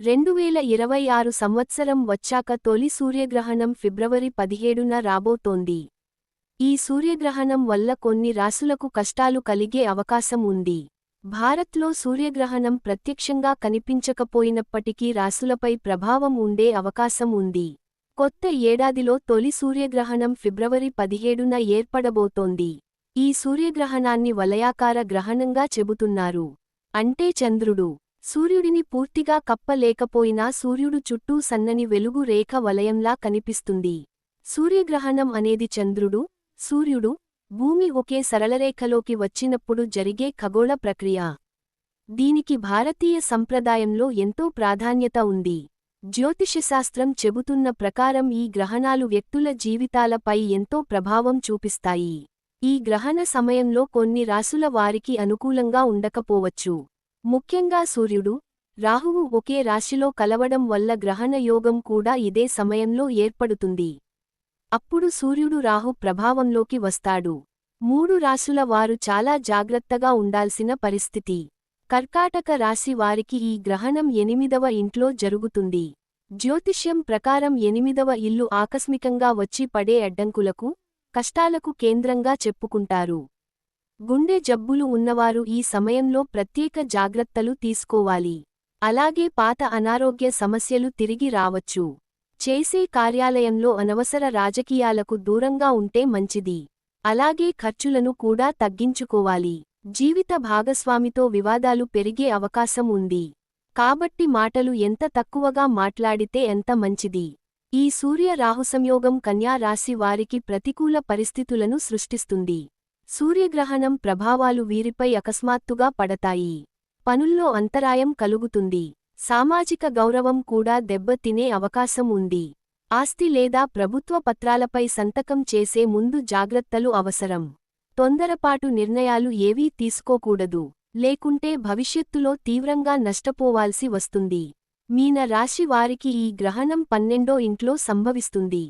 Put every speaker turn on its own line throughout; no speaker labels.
రెండువేల ఇరవై ఆరు సంవత్సరం వచ్చాక తొలి సూర్యగ్రహణం ఫిబ్రవరి పదిహేడున రాబోతోంది. ఈ సూర్యగ్రహణం వల్ల కొన్ని రాసులకు కష్టాలు కలిగే అవకాశం ఉంది. భారత్లో సూర్యగ్రహణం ప్రత్యక్షంగా కనిపించకపోయినప్పటికీ రాసులపై ప్రభావం ఉండే అవకాశం ఉంది. కొత్త ఏడాదిలో తొలి సూర్యగ్రహణం ఫిబ్రవరి పదిహేడున ఏర్పడబోతోంది. ఈ సూర్యగ్రహణాన్ని వలయాకార గ్రహణంగా చెబుతున్నారు. అంటే చంద్రుడు. సూర్యుడిని పూర్తిగా కప్పలేకపోయినా సూర్యుడు చుట్టూ సన్నని వెలుగు రేఖ వలయంలా కనిపిస్తుంది. సూర్యగ్రహణం అనేది చంద్రుడు సూర్యుడు భూమి ఒకే సరళరేఖలోకి వచ్చినప్పుడు జరిగే ఖగోళ ప్రక్రియ. దీనికి భారతీయ సంప్రదాయంలో ఎంతో ప్రాధాన్యత ఉంది. జ్యోతిషశాస్త్రం చెబుతున్న ప్రకారం ఈ గ్రహణాలు వ్యక్తుల జీవితాలపై ఎంతో ప్రభావం చూపిస్తాయి. ఈ గ్రహణ సమయంలో కొన్ని రాసుల వారికి అనుకూలంగా ఉండకపోవచ్చు. ముఖ్యంగా సూర్యుడు రాహువు ఒకే రాశిలో కలవడం వల్ల గ్రహణ యోగం కూడా ఇదే సమయంలో ఏర్పడుతుంది. అప్పుడు సూర్యుడు రాహు ప్రభావంలోకి వస్తాడు. మూడు రాశుల వారు చాలా జాగ్రత్తగా ఉండాల్సిన పరిస్థితి. కర్కాటక రాశి వారికి ఈ గ్రహణం ఎనిమిదవ ఇంట్లో జరుగుతుంది. జ్యోతిష్యం ప్రకారం ఎనిమిదవ ఇల్లు ఆకస్మికంగా వచ్చి పడే అడ్డంకులకు కష్టాలకు కేంద్రంగా చెప్పుకుంటారు. గుండె జబ్బులు ఉన్నవారు ఈ సమయంలో ప్రత్యేక జాగ్రత్తలు తీసుకోవాలి. అలాగే పాత అనారోగ్య సమస్యలు తిరిగి రావచ్చు. చేసే కార్యాలయంలో అనవసర రాజకీయాలకు దూరంగా ఉంటే మంచిది. అలాగే ఖర్చులను కూడా తగ్గించుకోవాలి. జీవిత భాగస్వామితో వివాదాలు పెరిగే అవకాశం ఉంది. కాబట్టి మాటలు ఎంత తక్కువగా మాట్లాడితే ఎంత మంచిది. ఈ సూర్య రాహు సంయోగం కన్యా రాశి వారికి ప్రతికూల పరిస్థితులను సృష్టిస్తుంది. సూర్యగ్రహణం ప్రభావాలు వీరిపై అకస్మాత్తుగా పడతాయి. పనుల్లో అంతరాయం కలుగుతుంది. సామాజిక గౌరవం కూడా దెబ్బతినే అవకాశం ఉంది. ఆస్తి లేదా ప్రభుత్వ పత్రాలపై సంతకం చేసే ముందు జాగ్రత్తలు అవసరం. తొందరపాటు నిర్ణయాలు ఏవీ తీసుకోకూడదు. లేకుంటే భవిష్యత్తులో తీవ్రంగా నష్టపోవాల్సి వస్తుంది. మీన రాశి వారికి ఈ గ్రహణం పన్నెండో ఇంట్లో సంభవిస్తుంది.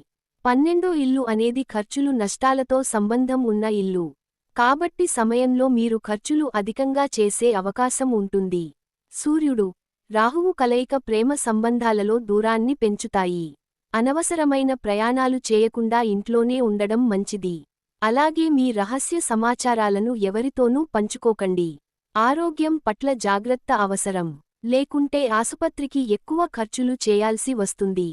పన్నెండో ఇల్లు అనేది ఖర్చులు నష్టాలతో సంబంధం ఉన్న ఇల్లు. కాబట్టి సమయంలో మీరు ఖర్చులు అధికంగా చేసే అవకాశం ఉంటుంది. సూర్యుడు రాహువు కలయిక ప్రేమ సంబంధాలలో దూరాన్ని పెంచుతాయి. అనవసరమైన ప్రయాణాలు చేయకుండా ఇంట్లోనే ఉండడం మంచిది. అలాగే మీ రహస్య సమాచారాలను ఎవరితోనూ పంచుకోకండి. ఆరోగ్యం పట్ల జాగ్రత్త అవసరం. లేకుంటే ఆసుపత్రికి ఎక్కువ ఖర్చులు చేయాల్సి వస్తుంది.